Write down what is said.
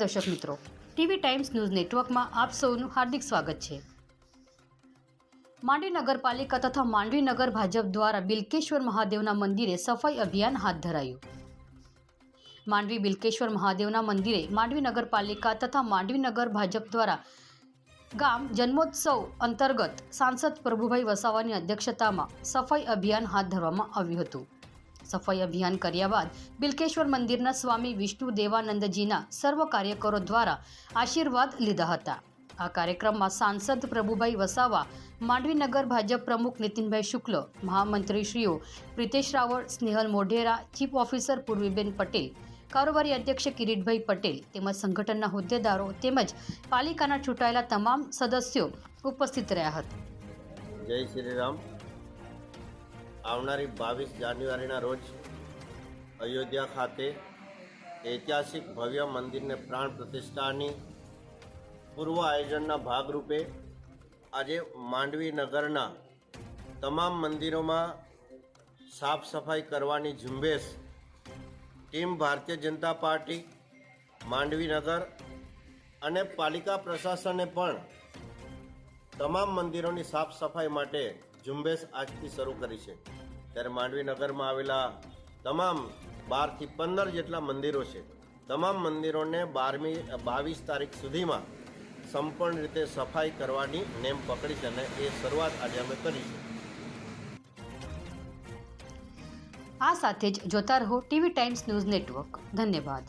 દર્શક મિત્રો. TV times news નેટવર્કમાં આપ સૌનું હાર્દિક સ્વાગત છે. માંડવી નગરપાલિકા તથા માંડવી નગર ભાજપ દ્વારા બિલકેશ્વર મહાદેવના મંદિરે સફાઈ અભિયાન હાથ ધરાયું. માંડવી બિલકેશ્વર મહાદેવના મંદિરે માંડવી નગરપાલિકા તથા માંડવી નગર ભાજપ દ્વારા ગામ જન્મોત્સવ અંતર્ગત સાંસદ પ્રભુભાઈ વસાવાની અધ્યક્ષતામાં સફાઈ અભિયાન હાથ ધરવામાં આવ્યું હતું. સફાઈ અભિયાન કર્યા બાદ બિલકેશ્વર મંદિરના સ્વામી વિષ્ણુ દેવાનંદજીના સર્વ કાર્યકરો દ્વારા આશીર્વાદ લીધા હતા. આ કાર્યક્રમમાં સાંસદ પ્રભુભાઈ વસાવા માંડવીનગર ભાજપ પ્રમુખ નીતિનભાઈ શુક્લ, મહામંત્રીશ્રીઓ પ્રિતેશ રાવળ, સ્નેહલ મોઢેરા, ચીફ ઓફિસર પૂર્વીબેન પટેલ, કારોબારી અધ્યક્ષ કિરીટભાઈ પટેલ તેમજ સંગઠનના હોદ્દેદારો તેમજ પાલિકાના ચૂંટાયેલા તમામ સદસ્યો ઉપસ્થિત રહ્યા હતા. જય શ્રી રામ. આવનારી બાવીસ જાન્યુઆરીના રોજ અયોધ્યા ખાતે ઐતિહાસિક ભવ્ય મંદિરને પ્રાણ પ્રતિષ્ઠાની પૂર્વ આયોજનના ભાગરૂપે આજે માંડવી નગરના તમામ મંદિરોમાં સાફ સફાઈ કરવાની ઝુંબેશ ટીમ ભારતીય જનતા પાર્ટી, માંડવી નગર અને પાલિકા પ્રશાસને પણ તમામ મંદિરોની સાફ સફાઈ માટે ઝુંબેશ આજથી શરૂ કરી છે. ત્યારે માંડવી નગરમાં આવેલા તમામ બારથી પંદર જેટલા મંદિરો છે. તમામ મંદિરોને બારમી, બાવીસ તારીખ સુધીમાં સંપૂર્ણ રીતે સફાઈ કરવાની નેમ પકડી છે અને એ શરૂઆત આજે અમે કરી છે. આ સાથે જ જોતા રહો ટીવી ટાઈમ્સ ન્યૂઝ નેટવર્ક. ધન્યવાદ.